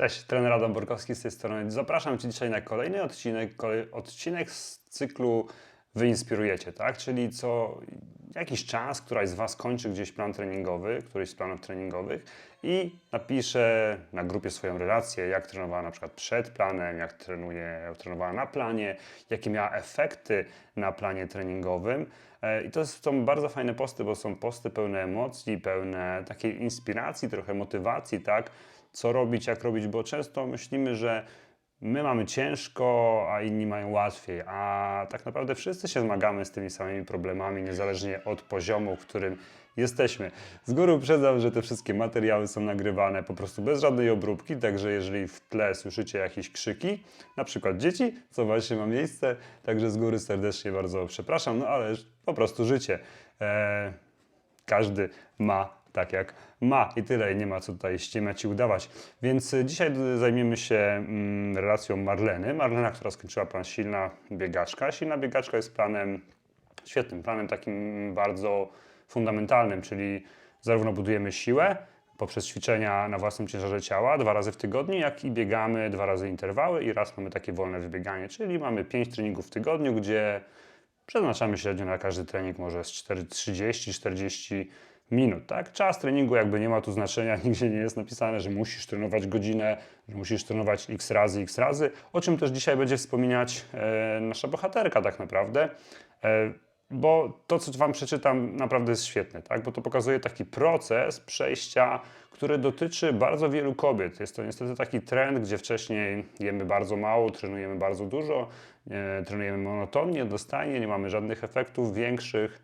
Cześć, trener Adam Borkowski z tej strony. Zapraszam Cię dzisiaj na kolejny odcinek, kolej, odcinek z cyklu Wy inspirujecie, tak? Czyli co jakiś czas któraś z Was kończy gdzieś plan treningowy, któryś z planów treningowych i napisze na grupie swoją relację, jak trenowała na przykład przed planem, jak trenuje, trenowała na planie, jakie miała efekty na planie treningowym. E, I to są bardzo fajne posty, bo są posty pełne emocji, pełne takiej inspiracji, trochę motywacji, tak? Co robić, jak robić, bo często myślimy, że my mamy ciężko, a inni mają łatwiej, a tak naprawdę wszyscy się zmagamy z tymi samymi problemami, niezależnie od poziomu, w którym jesteśmy. Z góry uprzedzam, że te wszystkie materiały są nagrywane po prostu bez żadnej obróbki, także jeżeli w tle słyszycie jakieś krzyki, na przykład dzieci, co właśnie ma miejsce, także z góry serdecznie bardzo przepraszam, no ale po prostu życie. Eee, każdy ma tak jak ma i tyle, nie ma co tutaj ściemniać i udawać. Więc y, dzisiaj zajmiemy się mm, relacją Marleny. Marlena, która skończyła plan silna biegaczka. Silna biegaczka jest planem, świetnym planem, takim bardzo fundamentalnym, czyli zarówno budujemy siłę poprzez ćwiczenia na własnym ciężarze ciała dwa razy w tygodniu, jak i biegamy dwa razy interwały i raz mamy takie wolne wybieganie, czyli mamy pięć treningów w tygodniu, gdzie przeznaczamy średnio na każdy trening może z 30-40 minut, tak? Czas treningu jakby nie ma tu znaczenia, nigdzie nie jest napisane, że musisz trenować godzinę, że musisz trenować x razy, x razy, o czym też dzisiaj będzie wspominać e, nasza bohaterka tak naprawdę. E, bo to, co Wam przeczytam, naprawdę jest świetne, tak? bo to pokazuje taki proces przejścia, który dotyczy bardzo wielu kobiet. Jest to niestety taki trend, gdzie wcześniej jemy bardzo mało, trenujemy bardzo dużo, e, trenujemy monotonnie, dostajnie, nie mamy żadnych efektów większych.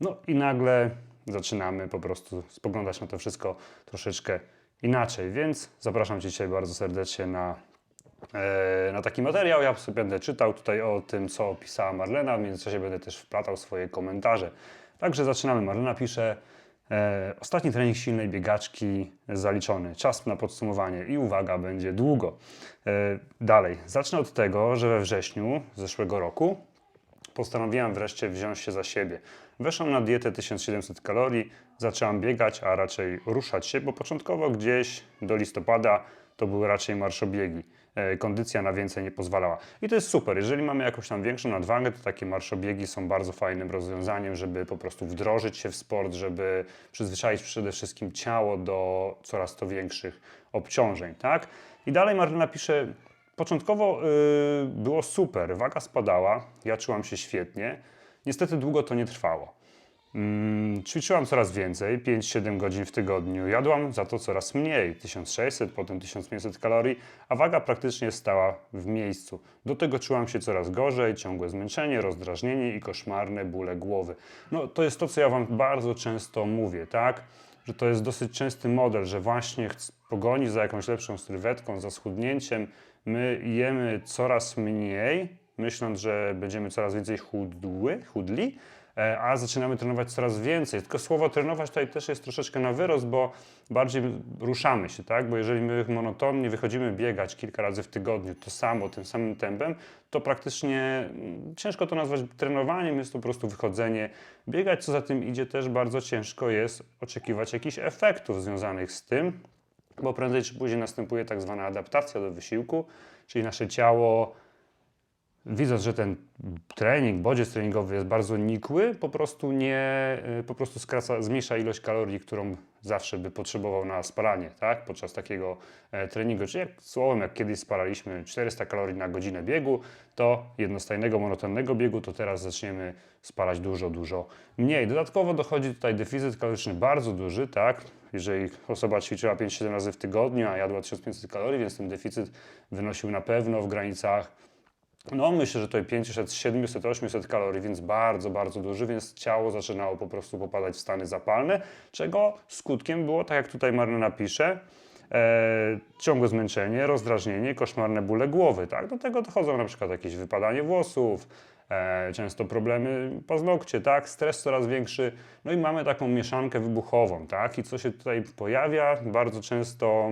No i nagle zaczynamy po prostu spoglądać na to wszystko troszeczkę inaczej. Więc zapraszam Cię dzisiaj bardzo serdecznie na, e, na taki materiał. Ja sobie będę czytał tutaj o tym, co opisała Marlena, w międzyczasie będę też wplatał swoje komentarze. Także zaczynamy. Marlena pisze. E, ostatni trening silnej biegaczki zaliczony. Czas na podsumowanie i uwaga, będzie długo. E, dalej, zacznę od tego, że we wrześniu zeszłego roku postanowiłem wreszcie wziąć się za siebie. Weszłam na dietę 1700 kalorii, zaczęłam biegać, a raczej ruszać się, bo początkowo gdzieś do listopada to były raczej marszobiegi. E, kondycja na więcej nie pozwalała. I to jest super. Jeżeli mamy jakąś tam większą nadwagę, to takie marszobiegi są bardzo fajnym rozwiązaniem, żeby po prostu wdrożyć się w sport, żeby przyzwyczaić przede wszystkim ciało do coraz to większych obciążeń, tak? I dalej Marlena pisze, Początkowo yy, było super, waga spadała, ja czułam się świetnie. Niestety długo to nie trwało. Mm, ćwiczyłam coraz więcej, 5-7 godzin w tygodniu. Jadłam za to coraz mniej, 1600, potem 1500 kalorii, a waga praktycznie stała w miejscu. Do tego czułam się coraz gorzej, ciągłe zmęczenie, rozdrażnienie i koszmarne bóle głowy. No to jest to, co ja Wam bardzo często mówię, tak? Że to jest dosyć częsty model, że właśnie pogoni za jakąś lepszą sylwetką, za schudnięciem, my jemy coraz mniej, myśląc, że będziemy coraz więcej chudły, chudli, a zaczynamy trenować coraz więcej. Tylko słowo trenować tutaj też jest troszeczkę na wyrost, bo bardziej ruszamy się, tak? Bo jeżeli my monotonnie wychodzimy biegać kilka razy w tygodniu, to samo, tym samym tempem, to praktycznie mm, ciężko to nazwać trenowaniem, jest to po prostu wychodzenie, biegać. Co za tym idzie też bardzo ciężko jest oczekiwać jakichś efektów związanych z tym, bo prędzej czy później następuje tak zwana adaptacja do wysiłku, czyli nasze ciało, widząc, że ten trening, bodziec treningowy jest bardzo nikły, po prostu nie, y, po prostu skraca, zmniejsza ilość kalorii, którą zawsze by potrzebował na spalanie, tak, podczas takiego e, treningu. Czyli jak słowem, jak kiedyś spalaliśmy 400 kalorii na godzinę biegu, to jednostajnego, monotonnego biegu, to teraz zaczniemy spalać dużo, dużo mniej. Dodatkowo dochodzi tutaj deficyt kaloryczny bardzo duży, tak, jeżeli osoba ćwiczyła 5-7 razy w tygodniu, a jadła 1500 kalorii, więc ten deficyt wynosił na pewno w granicach no myślę, że tutaj 500, 700, 800 kalorii, więc bardzo, bardzo duży, więc ciało zaczynało po prostu popadać w stany zapalne, czego skutkiem było, tak jak tutaj Marlena pisze, e, ciągłe zmęczenie, rozdrażnienie, koszmarne bóle głowy. Tak? Do tego dochodzą na przykład jakieś wypadanie włosów, e, często problemy paznokcie, tak? stres coraz większy, no i mamy taką mieszankę wybuchową. Tak? I co się tutaj pojawia? Bardzo często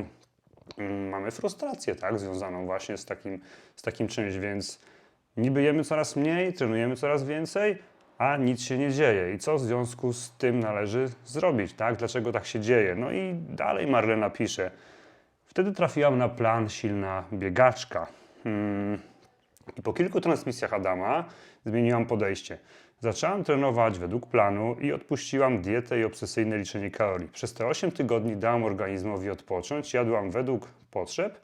mamy frustrację tak? związaną właśnie z takim, z takim czymś, więc niby jemy coraz mniej, trenujemy coraz więcej, a nic się nie dzieje. I co w związku z tym należy zrobić? Tak? Dlaczego tak się dzieje? No i dalej Marlena pisze. Wtedy trafiłam na plan silna biegaczka. Hmm. I po kilku transmisjach Adama zmieniłam podejście. Zaczęłam trenować według planu i odpuściłam dietę i obsesyjne liczenie kalorii. Przez te 8 tygodni dałam organizmowi odpocząć, jadłam według potrzeb,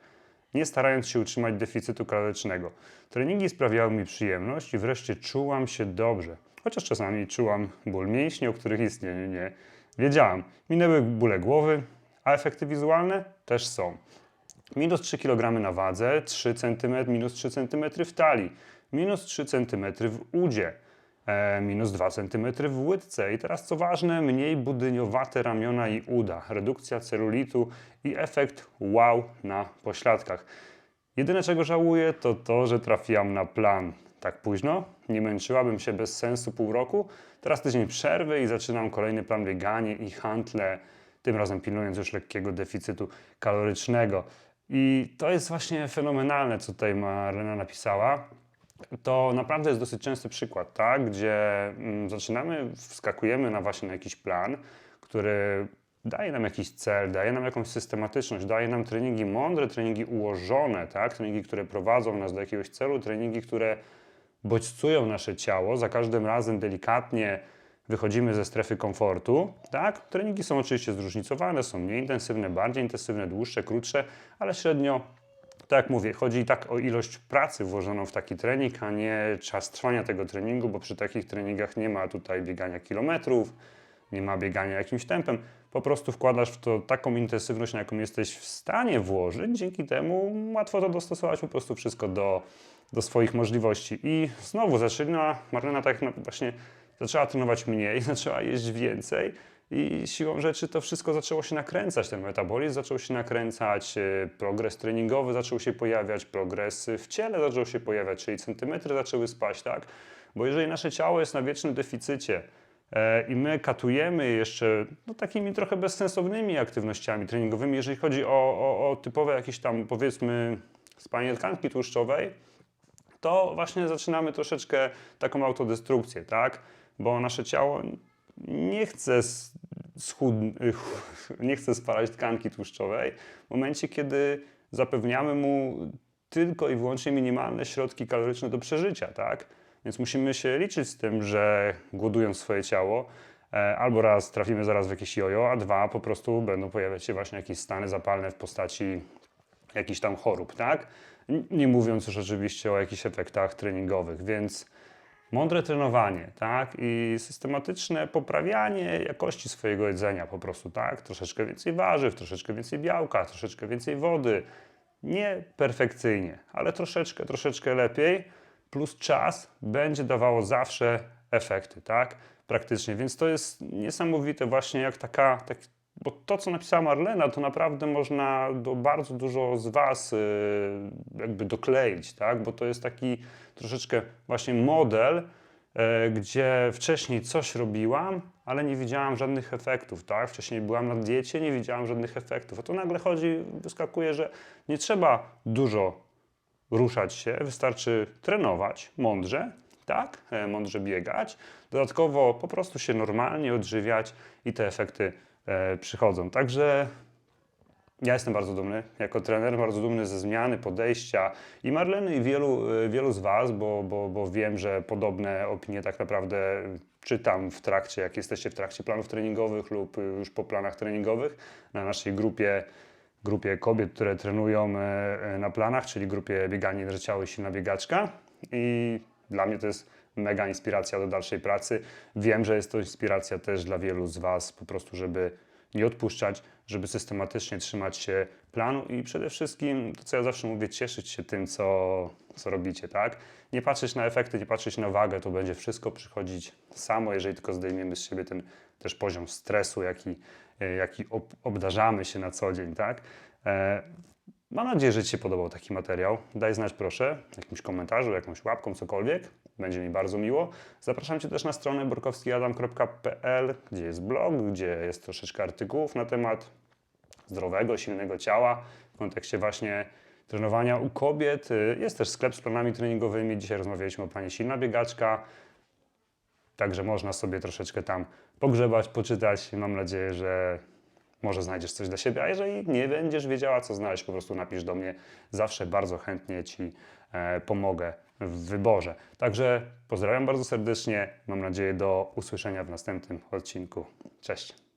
nie starając się utrzymać deficytu kalorycznego. Treningi sprawiały mi przyjemność i wreszcie czułam się dobrze. Chociaż czasami czułam ból mięśni, o których istnieniu nie wiedziałam. Minęły bóle głowy, a efekty wizualne też są. Minus 3 kg na wadze, 3 cm, minus 3 cm w talii, minus 3 cm w udzie, e, minus 2 cm w łydce i teraz co ważne, mniej budyniowate ramiona i uda, redukcja celulitu i efekt wow na pośladkach. Jedyne czego żałuję to to, że trafiłam na plan tak późno, nie męczyłabym się bez sensu pół roku, teraz tydzień przerwy i zaczynam kolejny plan bieganie i handle, tym razem pilnując już lekkiego deficytu kalorycznego. I to jest właśnie fenomenalne, co tutaj Marlena napisała. To naprawdę jest dosyć częsty przykład, tak? gdzie mm, zaczynamy, wskakujemy na właśnie na jakiś plan, który daje nam jakiś cel, daje nam jakąś systematyczność, daje nam treningi mądre, treningi ułożone, tak? treningi, które prowadzą nas do jakiegoś celu, treningi, które bodźcują nasze ciało, za każdym razem delikatnie wychodzimy ze strefy komfortu, tak? Treningi są oczywiście zróżnicowane, są mniej intensywne, bardziej intensywne, dłuższe, krótsze, ale średnio, tak jak mówię, chodzi tak o ilość pracy włożoną w taki trening, a nie czas trwania tego treningu, bo przy takich treningach nie ma tutaj biegania kilometrów, nie ma biegania jakimś tempem. Po prostu wkładasz w to taką intensywność, na jaką jesteś w stanie włożyć, dzięki temu łatwo to dostosować po prostu wszystko do, do swoich możliwości. I znowu zaczyna Marlena tak właśnie zaczęła trenować mniej, zaczęła jeść więcej i siłą rzeczy to wszystko zaczęło się nakręcać. Ten metabolizm zaczął się nakręcać, e, progres treningowy zaczął się pojawiać, progres w ciele zaczął się pojawiać, czyli centymetry zaczęły spaść, tak? Bo jeżeli nasze ciało jest na wiecznym deficycie, e, i my katujemy jeszcze no, takimi trochę bezsensownymi aktywnościami treningowymi, jeżeli chodzi o, o, o typowe jakieś tam powiedzmy spalanie tkanki tłuszczowej, to właśnie zaczynamy troszeczkę taką autodestrukcję, tak? bo nasze ciało nie chce, schud... nie chce spalać tkanki tłuszczowej w momencie, kiedy zapewniamy mu tylko i wyłącznie minimalne środki kaloryczne do przeżycia, tak? Więc musimy się liczyć z tym, że głodując swoje ciało, e, albo raz trafimy zaraz w jakieś jojo, a dwa po prostu będą pojawiać się właśnie jakieś stany zapalne w postaci jakichś tam chorób, tak? Nie mówiąc już oczywiście o jakichś efektach treningowych, więc mądre trenowanie, tak? I systematyczne poprawianie jakości swojego jedzenia po prostu, tak? Troszeczkę więcej warzyw, troszeczkę więcej białka, troszeczkę więcej wody. Nie perfekcyjnie, ale troszeczkę, troszeczkę lepiej, plus czas będzie dawało zawsze efekty, tak? Praktycznie, więc to jest niesamowite właśnie jak taka, tak, bo to, co napisała Marlena, to naprawdę można do bardzo dużo z Was yy, jakby dokleić, tak? Bo to jest taki troszeczkę właśnie model, yy, gdzie wcześniej coś robiłam, ale nie widziałam żadnych efektów, tak? Wcześniej byłam na diecie, nie widziałam żadnych efektów. A tu nagle chodzi, wyskakuje, że nie trzeba dużo ruszać się, wystarczy trenować mądrze, tak? E, mądrze biegać. Dodatkowo po prostu się normalnie odżywiać i te efekty przychodzą. Także ja jestem bardzo dumny jako trener, bardzo dumny ze zmiany podejścia i Marleny i wielu, e, wielu z Was, bo, bo, bo wiem, że podobne opinie tak naprawdę czytam w trakcie, jak jesteście w trakcie planów treningowych lub już po planach treningowych na naszej grupie grupie kobiet, które trenują e, e, na planach, czyli grupie bieganie i silna biegaczka. I dla mnie to jest mega inspiracja do dalszej pracy. Wiem, że jest to inspiracja też dla wielu z Was, po prostu, żeby nie odpuszczać, żeby systematycznie trzymać się planu i przede wszystkim, to co ja zawsze mówię, cieszyć się tym, co, co robicie, tak? Nie patrzeć na efekty, nie patrzeć na wagę, to będzie wszystko przychodzić samo, jeżeli tylko zdejmiemy z siebie ten też poziom stresu, jaki, jaki ob, obdarzamy się na co dzień, tak? E, mam nadzieję, że Ci się podobał taki materiał. Daj znać proszę jakimś komentarzu, jakąś łapką, cokolwiek. Będzie mi bardzo miło. Zapraszam Cię też na stronę borkowskiadam.pl, gdzie jest blog, gdzie jest troszeczkę artykułów na temat zdrowego, silnego ciała w kontekście właśnie trenowania u kobiet. Jest też sklep z planami treningowymi. Dzisiaj rozmawialiśmy o planie silna biegaczka. Także można sobie troszeczkę tam pogrzebać, poczytać. Mam nadzieję, że może znajdziesz coś dla siebie, a jeżeli nie będziesz wiedziała, co znaleźć, po prostu napisz do mnie. Zawsze bardzo chętnie Ci e, pomogę w wyborze. Także pozdrawiam bardzo serdecznie. Mam nadzieję do usłyszenia w następnym odcinku. Cześć.